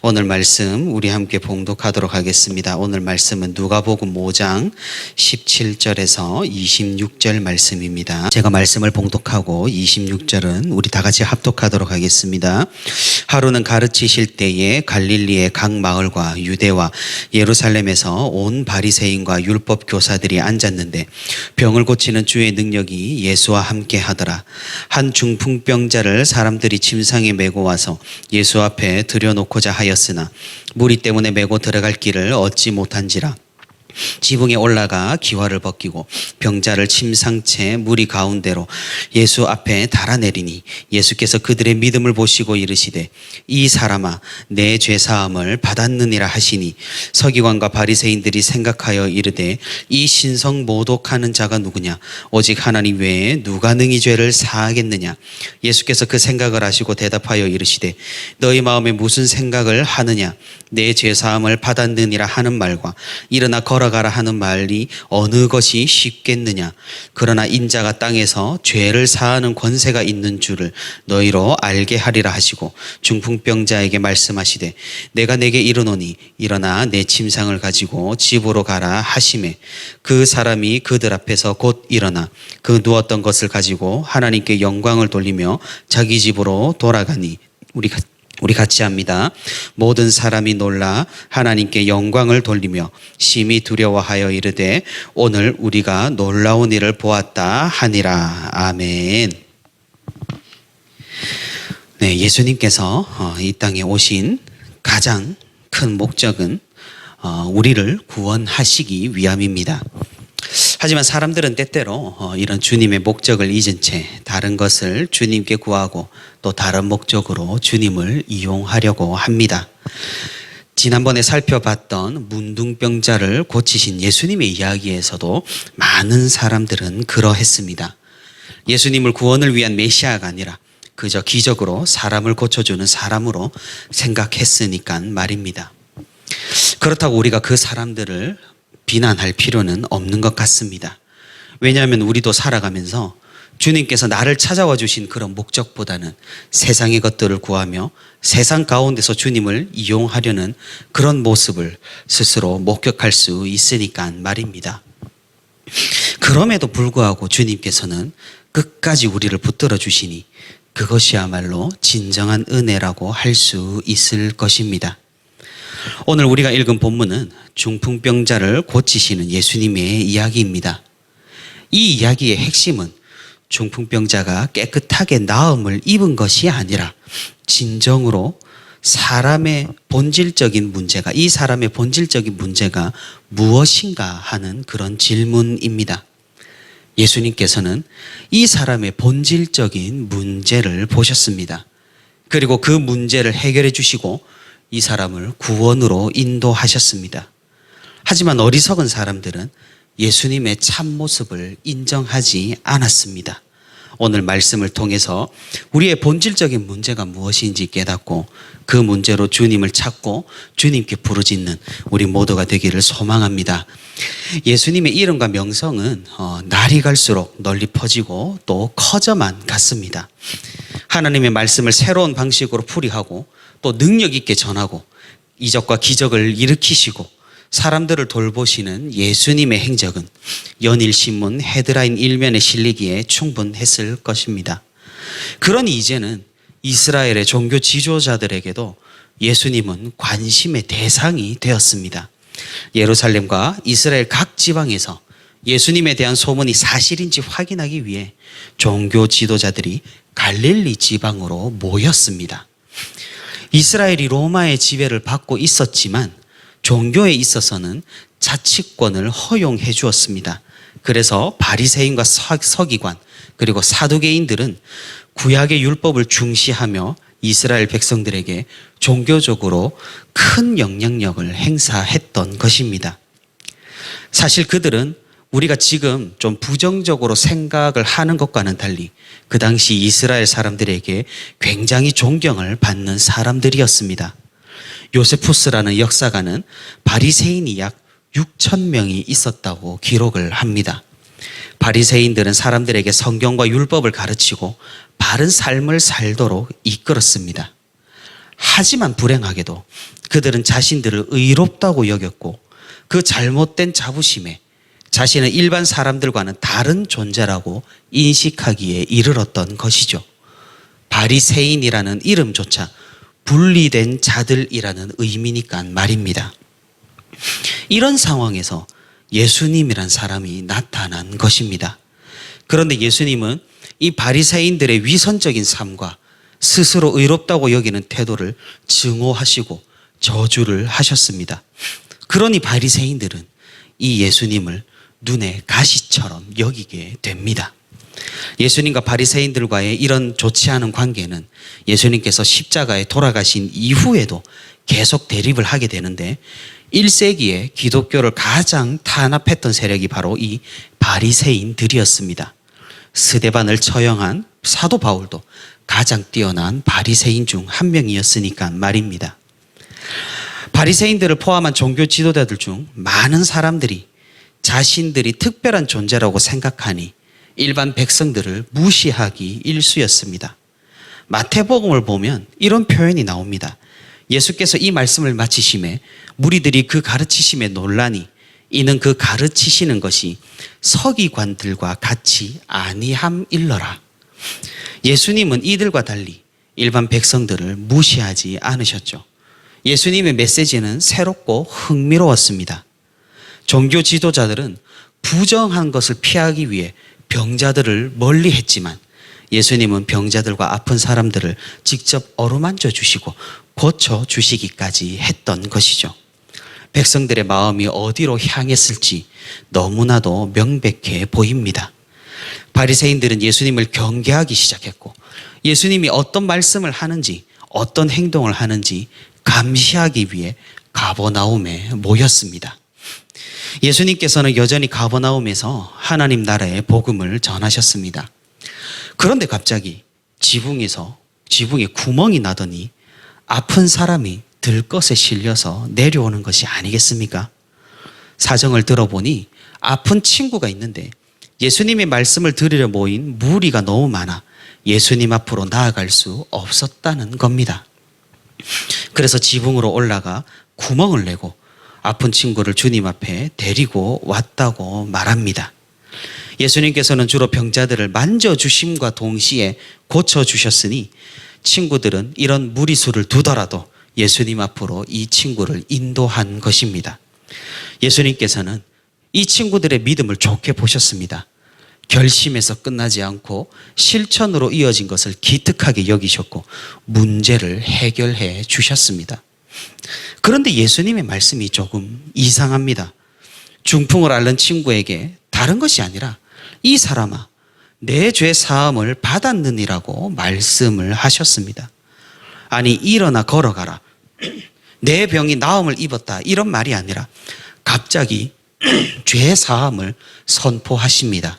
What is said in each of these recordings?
오늘 말씀 우리 함께 봉독하도록 하겠습니다. 오늘 말씀은 누가복음 5장 17절에서 26절 말씀입니다. 제가 말씀을 봉독하고 26절은 우리 다 같이 합독하도록 하겠습니다. 하루는 가르치실 때에 갈릴리의 각 마을과 유대와 예루살렘에서 온 바리새인과 율법 교사들이 앉았는데 병을 고치는 주의 능력이 예수와 함께 하더라. 한 중풍병자를 사람들이 침상에 메고 와서 예수 앞에 들여놓고자 하 였으나 무리 때문에 메고 들어갈 길을 얻지 못한지라 지붕에 올라가 기와를 벗기고 병자를 침상채 무리 가운데로 예수 앞에 달아내리니 예수께서 그들의 믿음을 보시고 이르시되 이 사람아 내 죄 사함을 받았느니라 하시니 서기관과 바리새인들이 생각하여 이르되 이 신성 모독하는 자가 누구냐? 오직 하나님 외에 누가 능히 죄를 사하겠느냐 예수께서 그 생각을 하시고 대답하여 이르시되 너희 마음에 무슨 생각을 하느냐? 내 죄 사함을 받았느니라 하는 말과 일어나 걸어 가라 하는 말이 어느 것이 쉽겠느냐? 그러나 인자가 땅에서 죄를 사하는 권세가 있는 줄을 너희로 알게 하리라 하시고 중풍병자에게 말씀하시되 내가 내게 이르노니 일어나 내 침상을 가지고 집으로 가라 하심에 그 사람이 그들 앞에서 곧 일어나 그 누웠던 것을 가지고 하나님께 영광을 돌리며 자기 집으로 돌아가니 우리 우리 같이 합니다. 모든 사람이 놀라 하나님께 영광을 돌리며 심히 두려워하여 이르되 오늘 우리가 놀라운 일을 보았다 하니라. 아멘. 네, 예수님께서 어, 이 땅에 오신 가장 큰 목적은 어, 우리를 구원하시기 위함입니다. 하지만 사람들은 때때로 어, 이런 주님의 목적을 잊은 채 다른 것을 주님께 구하고 또 다른 목적으로 주님을 이용하려고 합니다. 지난번에 살펴봤던 문둥병자를 고치신 예수님의 이야기에서도 많은 사람들은 그러했습니다. 예수님을 구원을 위한 메시아가 아니라 그저 기적으로 사람을 고쳐주는 사람으로 생각했으니까 말입니다. 그렇다고 우리가 그 사람들을 비난할 필요는 없는 것 같습니다. 왜냐하면 우리도 살아가면서 주님께서 나를 찾아와 주신 그런 목적보다는 세상의 것들을 구하며 세상 가운데서 주님을 이용하려는 그런 모습을 스스로 목격할 수 있으니까 말입니다. 그럼에도 불구하고 주님께서는 끝까지 우리를 붙들어 주시니 그것이야말로 진정한 은혜라고 할 수 있을 것입니다. 오늘 우리가 읽은 본문은 중풍병자를 고치시는 예수님의 이야기입니다. 이 이야기의 핵심은 중풍병자가 깨끗하게 나음을 입은 것이 아니라 진정으로 사람의 본질적인 문제가 이 사람의 본질적인 문제가 무엇인가 하는 그런 질문입니다. 예수님께서는 이 사람의 본질적인 문제를 보셨습니다. 그리고 그 문제를 해결해 주시고 이 사람을 구원으로 인도하셨습니다. 하지만 어리석은 사람들은 예수님의 참모습을 인정하지 않았습니다. 오늘 말씀을 통해서 우리의 본질적인 문제가 무엇인지 깨닫고 그 문제로 주님을 찾고 주님께 부르짖는 우리 모두가 되기를 소망합니다. 예수님의 이름과 명성은 어, 날이 갈수록 널리 퍼지고 또 커져만 갔습니다. 하나님의 말씀을 새로운 방식으로 풀이하고 또 능력 있게 전하고 이적과 기적을 일으키시고 사람들을 돌보시는 예수님의 행적은 연일 신문 헤드라인 일면에 실리기에 충분했을 것입니다. 그러니 이제는 이스라엘의 종교 지도자들에게도 예수님은 관심의 대상이 되었습니다. 예루살렘과 이스라엘 각 지방에서 예수님에 대한 소문이 사실인지 확인하기 위해 종교 지도자들이 갈릴리 지방으로 모였습니다. 이스라엘이 로마의 지배를 받고 있었지만 종교에 있어서는 자치권을 허용해 주었습니다. 그래서 바리새인과 서기관 그리고 사두개인들은 구약의 율법을 중시하며 이스라엘 백성들에게 종교적으로 큰 영향력을 행사했던 것입니다. 사실 그들은 우리가 지금 좀 부정적으로 생각을 하는 것과는 달리 그 당시 이스라엘 사람들에게 굉장히 존경을 받는 사람들이었습니다. 요세푸스라는 역사가는 바리새인이 약 6천 명이 있었다고 기록을 합니다. 바리새인들은 사람들에게 성경과 율법을 가르치고 바른 삶을 살도록 이끌었습니다. 하지만 불행하게도 그들은 자신들을 의롭다고 여겼고 그 잘못된 자부심에 자신은 일반 사람들과는 다른 존재라고 인식하기에 이르렀던 것이죠. 바리새인이라는 이름조차 분리된 자들이라는 의미니까 말입니다. 이런 상황에서 예수님이란 사람이 나타난 것입니다. 그런데 예수님은 이 바리새인들의 위선적인 삶과 스스로 의롭다고 여기는 태도를 증오하시고 저주를 하셨습니다. 그러니 바리새인들은 이 예수님을 눈에 가시처럼 여기게 됩니다. 예수님과 바리새인들과의 이런 좋지 않은 관계는 예수님께서 십자가에 돌아가신 이후에도 계속 대립을 하게 되는데 1세기에 기독교를 가장 탄압했던 세력이 바로 이 바리새인들이었습니다. 스데반을 처형한 사도 바울도 가장 뛰어난 바리새인 중 한 명이었으니까 말입니다. 바리새인들을 포함한 종교 지도자들 중 많은 사람들이 자신들이 특별한 존재라고 생각하니 일반 백성들을 무시하기 일쑤였습니다. 마태복음을 보면 이런 표현이 나옵니다. 예수께서 이 말씀을 마치심에 무리들이 그 가르치심에 논란이 이는 그 가르치시는 것이 서기관들과 같이 아니함일러라. 예수님은 이들과 달리 일반 백성들을 무시하지 않으셨죠. 예수님의 메시지는 새롭고 흥미로웠습니다. 종교 지도자들은 부정한 것을 피하기 위해 병자들을 멀리 했지만 예수님은 병자들과 아픈 사람들을 직접 어루만져 주시고 고쳐 주시기까지 했던 것이죠. 백성들의 마음이 어디로 향했을지 너무나도 명백해 보입니다. 바리새인들은 예수님을 경계하기 시작했고 예수님이 어떤 말씀을 하는지 어떤 행동을 하는지 감시하기 위해 가버나움에 모였습니다. 예수님께서는 여전히 가버나움에서 하나님 나라의 복음을 전하셨습니다. 그런데 갑자기 지붕에서 지붕에 구멍이 나더니 아픈 사람이 들것에 실려서 내려오는 것이 아니겠습니까? 사정을 들어보니 아픈 친구가 있는데 예수님의 말씀을 들으려 모인 무리가 너무 많아 예수님 앞으로 나아갈 수 없었다는 겁니다. 그래서 지붕으로 올라가 구멍을 내고 아픈 친구를 주님 앞에 데리고 왔다고 말합니다. 예수님께서는 주로 병자들을 만져주심과 동시에 고쳐주셨으니 친구들은 이런 무리수를 두더라도 예수님 앞으로 이 친구를 인도한 것입니다. 예수님께서는 이 친구들의 믿음을 좋게 보셨습니다. 결심에서 끝나지 않고 실천으로 이어진 것을 기특하게 여기셨고 문제를 해결해 주셨습니다. 그런데 예수님의 말씀이 조금 이상합니다. 중풍을 앓는 친구에게 다른 것이 아니라 이 사람아 내 죄 사함을 받았느니라고 말씀을 하셨습니다. 아니 일어나 걸어가라. 내 병이 나음을 입었다. 이런 말이 아니라 갑자기 죄 사함을 선포하십니다.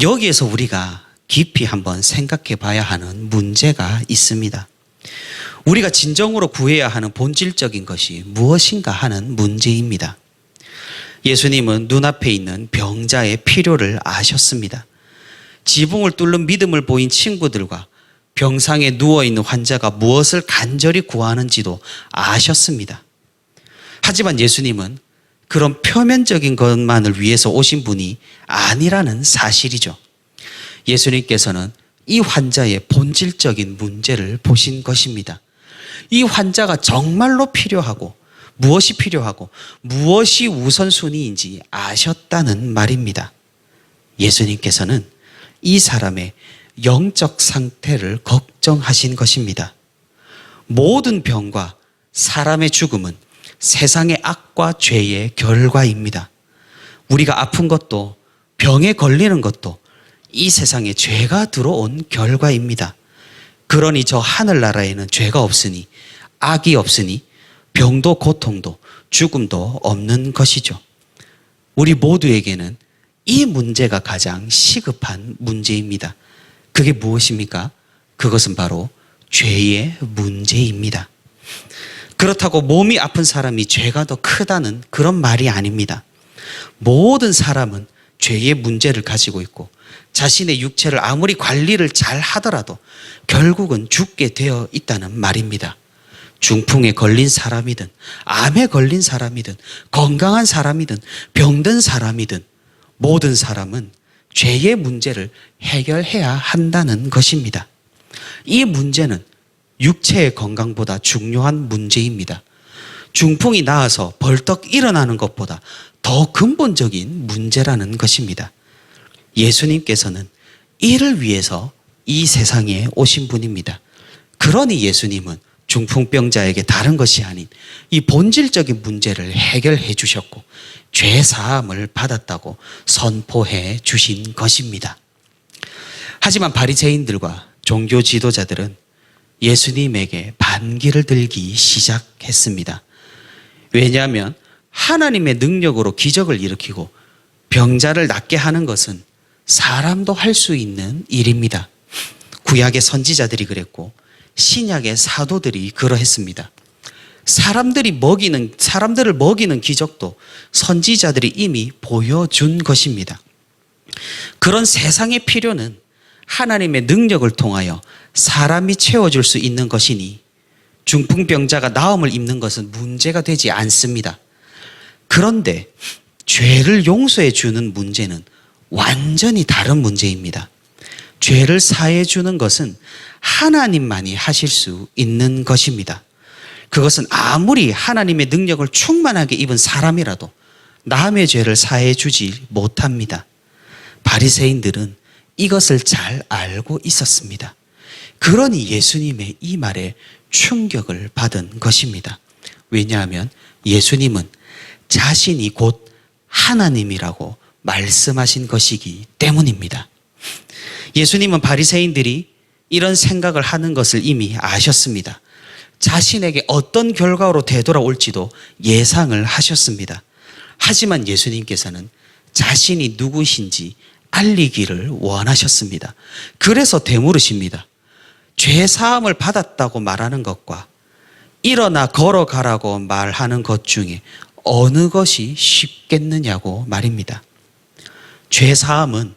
여기에서 우리가 깊이 한번 생각해 봐야 하는 문제가 있습니다. 우리가 진정으로 구해야 하는 본질적인 것이 무엇인가 하는 문제입니다. 예수님은 눈앞에 있는 병자의 필요를 아셨습니다. 지붕을 뚫는 믿음을 보인 친구들과 병상에 누워있는 환자가 무엇을 간절히 구하는지도 아셨습니다. 하지만 예수님은 그런 표면적인 것만을 위해서 오신 분이 아니라는 사실이죠. 예수님께서는 이 환자의 본질적인 문제를 보신 것입니다. 이 환자가 정말로 필요하고 무엇이 필요하고 무엇이 우선순위인지 아셨다는 말입니다. 예수님께서는 이 사람의 영적 상태를 걱정하신 것입니다. 모든 병과 사람의 죽음은 세상의 악과 죄의 결과입니다. 우리가 아픈 것도 병에 걸리는 것도 이 세상에 죄가 들어온 결과입니다. 그러니 저 하늘나라에는 죄가 없으니 악이 없으니 병도 고통도 죽음도 없는 것이죠. 우리 모두에게는 이 문제가 가장 시급한 문제입니다. 그게 무엇입니까? 그것은 바로 죄의 문제입니다. 그렇다고 몸이 아픈 사람이 죄가 더 크다는 그런 말이 아닙니다. 모든 사람은 죄의 문제를 가지고 있고 자신의 육체를 아무리 관리를 잘 하더라도 결국은 죽게 되어 있다는 말입니다. 중풍에 걸린 사람이든 암에 걸린 사람이든 건강한 사람이든 병든 사람이든 모든 사람은 죄의 문제를 해결해야 한다는 것입니다. 이 문제는 육체의 건강보다 중요한 문제입니다. 중풍이 나아서 벌떡 일어나는 것보다 더 근본적인 문제라는 것입니다. 예수님께서는 이를 위해서 이 세상에 오신 분입니다. 그러니 예수님은 중풍병자에게 다른 것이 아닌 이 본질적인 문제를 해결해 주셨고 죄 사함을 받았다고 선포해 주신 것입니다. 하지만 바리새인들과 종교 지도자들은 예수님에게 반기를 들기 시작했습니다. 왜냐하면 하나님의 능력으로 기적을 일으키고 병자를 낫게 하는 것은 사람도 할 수 있는 일입니다. 구약의 선지자들이 그랬고 신약의 사도들이 그러했습니다. 사람들이 먹이는 사람들을 먹이는 기적도 선지자들이 이미 보여준 것입니다. 그런 세상의 필요는 하나님의 능력을 통하여 사람이 채워줄 수 있는 것이니 중풍병자가 나음을 입는 것은 문제가 되지 않습니다. 그런데 죄를 용서해 주는 문제는 완전히 다른 문제입니다. 죄를 사해 주는 것은 하나님만이 하실 수 있는 것입니다. 그것은 아무리 하나님의 능력을 충만하게 입은 사람이라도 남의 죄를 사해 주지 못합니다. 바리새인들은 이것을 잘 알고 있었습니다. 그러니 예수님의 이 말에 충격을 받은 것입니다. 왜냐하면 예수님은 자신이 곧 하나님이라고 말씀하신 것이기 때문입니다. 예수님은 바리새인들이 이런 생각을 하는 것을 이미 아셨습니다. 자신에게 어떤 결과로 되돌아올지도 예상을 하셨습니다. 하지만 예수님께서는 자신이 누구신지 알리기를 원하셨습니다. 그래서 되물으십니다. 죄 사함을 받았다고 말하는 것과 일어나 걸어가라고 말하는 것 중에 어느 것이 쉽겠느냐고 말입니다. 죄 사함은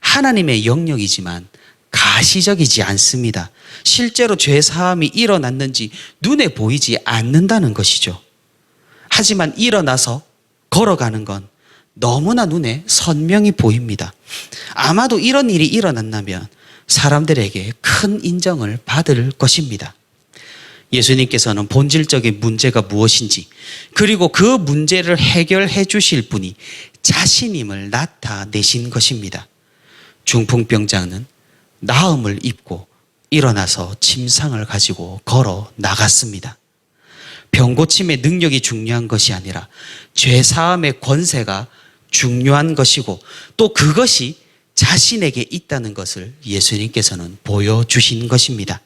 하나님의 영역이지만 가시적이지 않습니다. 실제로 죄 사함이 일어났는지 눈에 보이지 않는다는 것이죠. 하지만 일어나서 걸어가는 건 너무나 눈에 선명히 보입니다. 아마도 이런 일이 일어났다면 사람들에게 큰 인정을 받을 것입니다. 예수님께서는 본질적인 문제가 무엇인지 그리고 그 문제를 해결해 주실 분이 자신임을 나타내신 것입니다. 중풍병자는 나음을 입고 일어나서 침상을 가지고 걸어 나갔습니다. 병고침의 능력이 중요한 것이 아니라 죄 사함의 권세가 중요한 것이고 또 그것이 자신에게 있다는 것을 예수님께서는 보여주신 것입니다.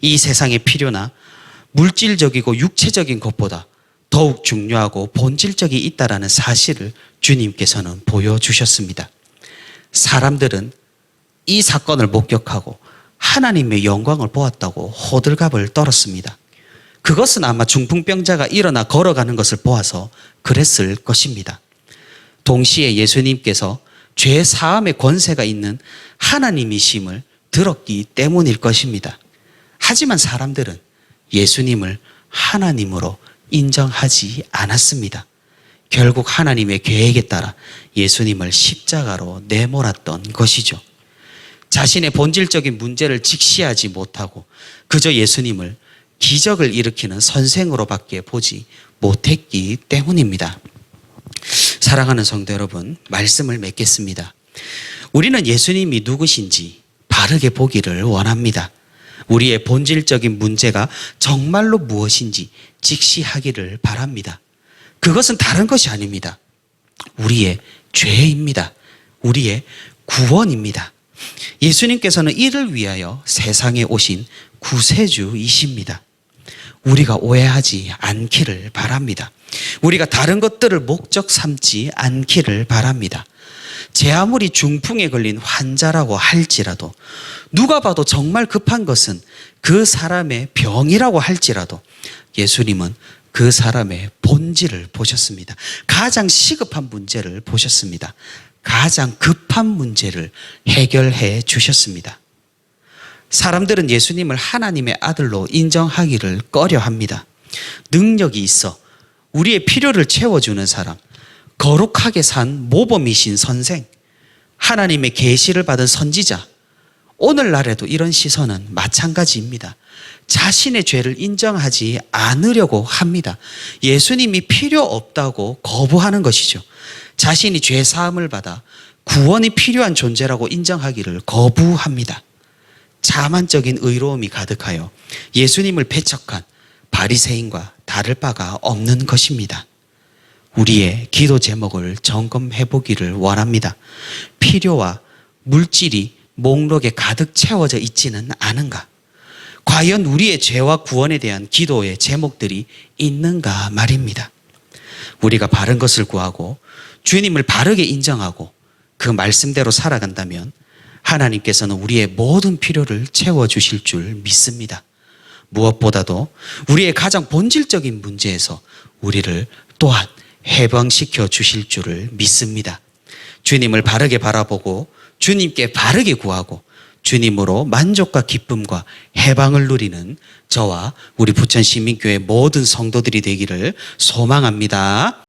이 세상의 필요나 물질적이고 육체적인 것보다 더욱 중요하고 본질적이 있다라는 사실을 주님께서는 보여주셨습니다. 사람들은 이 사건을 목격하고 하나님의 영광을 보았다고 호들갑을 떨었습니다. 그것은 아마 중풍병자가 일어나 걸어가는 것을 보아서 그랬을 것입니다. 동시에 예수님께서 죄 사함의 권세가 있는 하나님이심을 들었기 때문일 것입니다. 하지만 사람들은 예수님을 하나님으로 인정하지 않았습니다. 결국 하나님의 계획에 따라 예수님을 십자가로 내몰았던 것이죠. 자신의 본질적인 문제를 직시하지 못하고 그저 예수님을 기적을 일으키는 선생으로밖에 보지 못했기 때문입니다. 사랑하는 성도 여러분, 말씀을 맺겠습니다. 우리는 예수님이 누구신지 바르게 보기를 원합니다. 우리의 본질적인 문제가 정말로 무엇인지 직시하기를 바랍니다. 그것은 다른 것이 아닙니다. 우리의 죄입니다. 우리의 구원입니다. 예수님께서는 이를 위하여 세상에 오신 구세주이십니다. 우리가 오해하지 않기를 바랍니다. 우리가 다른 것들을 목적 삼지 않기를 바랍니다. 제 아무리 중풍에 걸린 환자라고 할지라도 누가 봐도 정말 급한 것은 그 사람의 병이라고 할지라도 예수님은 그 사람의 본질을 보셨습니다. 가장 시급한 문제를 보셨습니다. 가장 급한 문제를 해결해 주셨습니다. 사람들은 예수님을 하나님의 아들로 인정하기를 꺼려 합니다. 능력이 있어 우리의 필요를 채워주는 사람, 거룩하게 산 모범이신 선생, 하나님의 계시를 받은 선지자, 오늘날에도 이런 시선은 마찬가지입니다. 자신의 죄를 인정하지 않으려고 합니다. 예수님이 필요 없다고 거부하는 것이죠. 자신이 죄 사함을 받아 구원이 필요한 존재라고 인정하기를 거부합니다. 자만적인 의로움이 가득하여 예수님을 배척한 바리새인과 다를 바가 없는 것입니다. 우리의 기도 제목을 점검해 보기를 원합니다. 필요와 물질이 목록에 가득 채워져 있지는 않은가? 과연 우리의 죄와 구원에 대한 기도의 제목들이 있는가 말입니다. 우리가 바른 것을 구하고 주님을 바르게 인정하고 그 말씀대로 살아간다면 하나님께서는 우리의 모든 필요를 채워주실 줄 믿습니다. 무엇보다도 우리의 가장 본질적인 문제에서 우리를 또한 해방시켜 주실 줄을 믿습니다. 주님을 바르게 바라보고 주님께 바르게 구하고 주님으로 만족과 기쁨과 해방을 누리는 저와 우리 부천 시민교회 모든 성도들이 되기를 소망합니다.